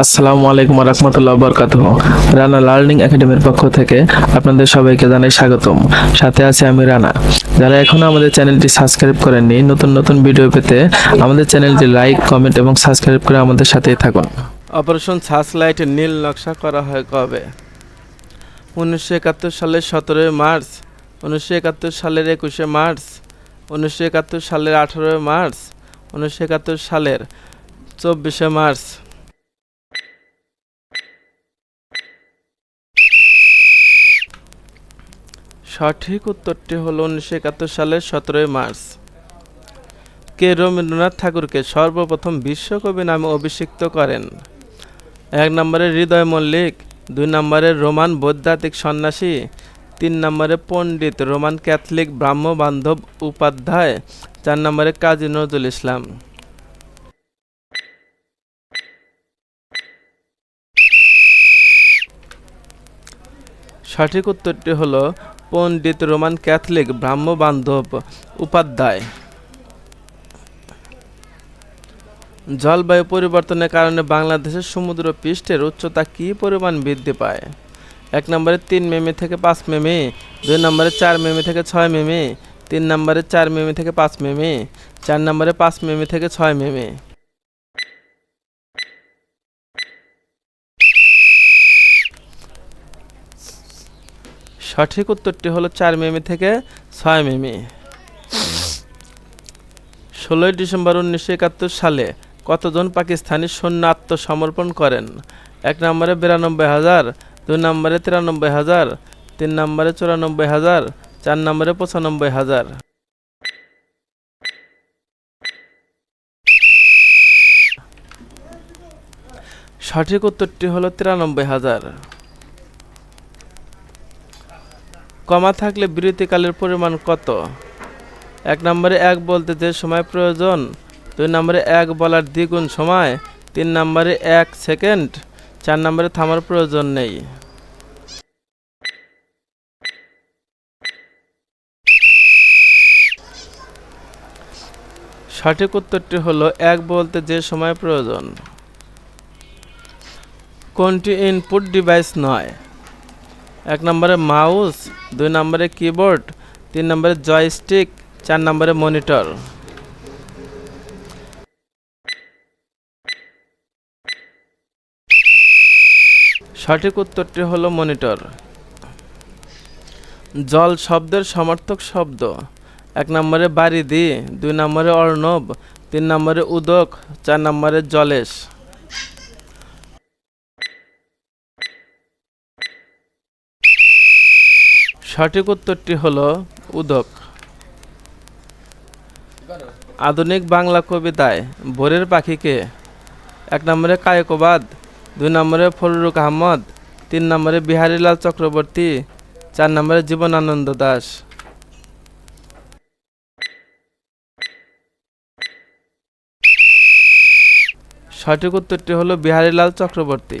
আসসালামু আলাইকুম রহমতুল্লাহ বরকাত রানা লার্নিং একাডেমির পক্ষ থেকে আপনাদের সবাইকে জানাই স্বাগতম। সাথে আছে আমি রানা। যারা এখনও আমাদের চ্যানেলটি সাবস্ক্রাইব করেননি, নতুন নতুন ভিডিও পেতে আমাদের চ্যানেলটি লাইক, কমেন্ট এবং সাবস্ক্রাইব করে আমাদের সাথেই থাকুন। অপারেশন সার্চ লাইটের নীল নকশা করা হয় কবে? উনিশশো একাত্তর সালের সতেরোই মার্চ, উনিশশো একাত্তর সালের একুশে মার্চ, উনিশশো একাত্তর সালের আঠারোই মার্চ, উনিশশো একাত্তর সালের চব্বিশে মার্চ। সঠিক উত্তরটি হল উনিশশো একাত্তর সালের সতেরোই মার্চ। কে রবীন্দ্রনাথ ঠাকুরকে সর্বপ্রথম বিশ্বকবি নামে অভিষিক্ত করেন? এক নম্বরে হৃদয় মল্লিক, দুই নম্বরে রোমান বৈদ্যাতিক সন্ন্যাসী, তিন নম্বরে পণ্ডিত রোমান ক্যাথলিক ব্রাহ্ম বান্ধব উপাধ্যায়, চার নম্বরে কাজী নজরুল ইসলাম। সঠিক উত্তরটি হলো পণ্ডিত রোমান ক্যাথলিক ব্রাহ্ম বান্ধব উপাধ্যায়। জলবায়ু পরিবর্তনের কারণে বাংলাদেশের সমুদ্র পৃষ্ঠের উচ্চতা কী পরিমাণ বৃদ্ধি পায়? এক নম্বরে তিন মিমি থেকে পাঁচ মিমি, দুই নম্বরে চার মিমি থেকে ছয় মিমি, তিন নম্বরে চার মিমি থেকে পাঁচ মিমি, চার নম্বরে পাঁচ মিমি থেকে ছয় মিমি। সঠিক উত্তরটি হলো চার মিমি থেকে ছয় মিমি। ষোলোই ডিসেম্বর উনিশশো একাত্তর সালে কতজন পাকিস্তানি সৈন্য আত্মসমর্পণ করেন? এক নম্বরে বিরানব্বই হাজার, দুই নম্বরে তিরানব্বই হাজার, তিন নম্বরে চুরানব্বই হাজার, চার নম্বরে পঁচানব্বই হাজার। সঠিক উত্তরটি হলো তিরানব্বই হাজার। কমা থাকলে বিরতিকালের পরিমাণ কত? এক নম্বরে এক বলতে যে সময় প্রয়োজন, দুই নম্বরে এক বলার দ্বিগুণ সময়, তিন নম্বরে এক সেকেন্ড, চার নম্বরে থামার প্রয়োজন নেই। সঠিক উত্তরটি হলো এক বলতে যে সময় প্রয়োজন। কোনটি ইনপুট ডিভাইস নয়? এক নম্বরে মাউস, দুই নম্বরে কিবোর্ড, তিন নম্বরে জয়স্টিক, চার নম্বরে মনিটর। সঠিক উত্তরটি হলো মনিটর। জল শব্দের সমর্থক শব্দ। এক নম্বরে বারিদি, দুই নম্বরে অর্ণব, তিন নম্বরে উদক, চার নম্বরে জলেশ। সঠিক উত্তরটি হল উদক। আধুনিক বাংলা কবিতায় ভোরের পাখিকে এক নম্বরে কায়কবাদ, দুই নম্বরে ফররুক আহমদ, তিন নম্বরে বিহারীলাল চক্রবর্তী, চার নম্বরে জীবনানন্দ দাস। সঠিক উত্তরটি হলো বিহারীলাল চক্রবর্তী।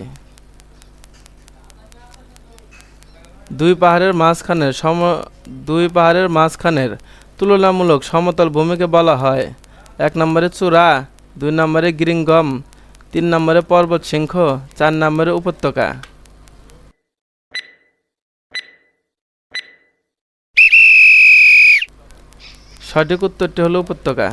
দুই পাহাড়ের মাঝখানের সম, দুই পাহাড়ের মাঝখানের তুলনামূলক সমতল ভূমিকে বলা হয়। এক নম্বরে চূড়া, দুই নম্বরে গিরিঙ্গম, তিন নম্বরে পর্বত সিংহ, চার নম্বরে উপত্যকা। সঠিক উত্তরটি হলো উপত্যকা।